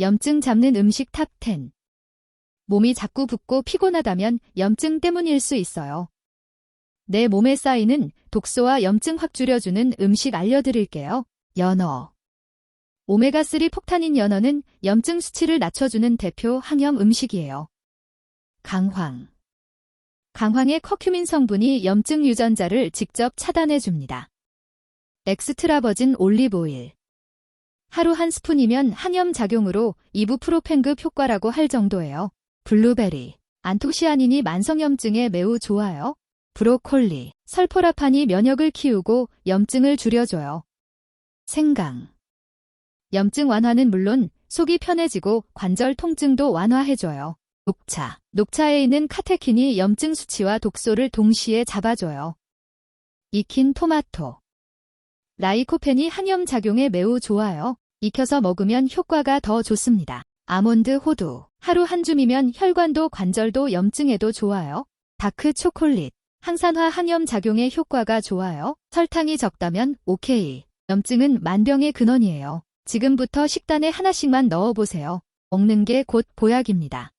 염증 잡는 음식 탑10. 몸이 자꾸 붓고 피곤하다면 염증 때문일 수 있어요. 내 몸에 쌓이는 독소와 염증 확 줄여주는 음식 알려드릴게요. 연어. 오메가3 폭탄인 연어는 염증 수치를 낮춰주는 대표 항염 음식이에요. 강황. 강황의 커큐민 성분이 염증 유전자를 직접 차단해줍니다. 엑스트라 버진 올리브 오일. 하루 한 스푼이면 항염 작용으로 이부프로펜급 효과라고 할 정도예요. 블루베리. 안토시아닌이 만성염증에 매우 좋아요. 브로콜리. 설포라판이 면역을 키우고 염증을 줄여줘요. 생강. 염증 완화는 물론 속이 편해지고 관절 통증도 완화해줘요. 녹차. 녹차에 있는 카테킨이 염증 수치와 독소를 동시에 잡아줘요. 익힌 토마토. 라이코펜이 항염 작용에 매우 좋아요. 익혀서 먹으면 효과가 더 좋습니다. 아몬드 호두. 하루 한 줌이면 혈관도 관절도 염증에도 좋아요. 다크 초콜릿. 항산화 항염 작용에 효과가 좋아요. 설탕이 적다면 오케이. 염증은 만병의 근원이에요. 지금부터 식단에 하나씩만 넣어보세요. 먹는 게 곧 보약입니다.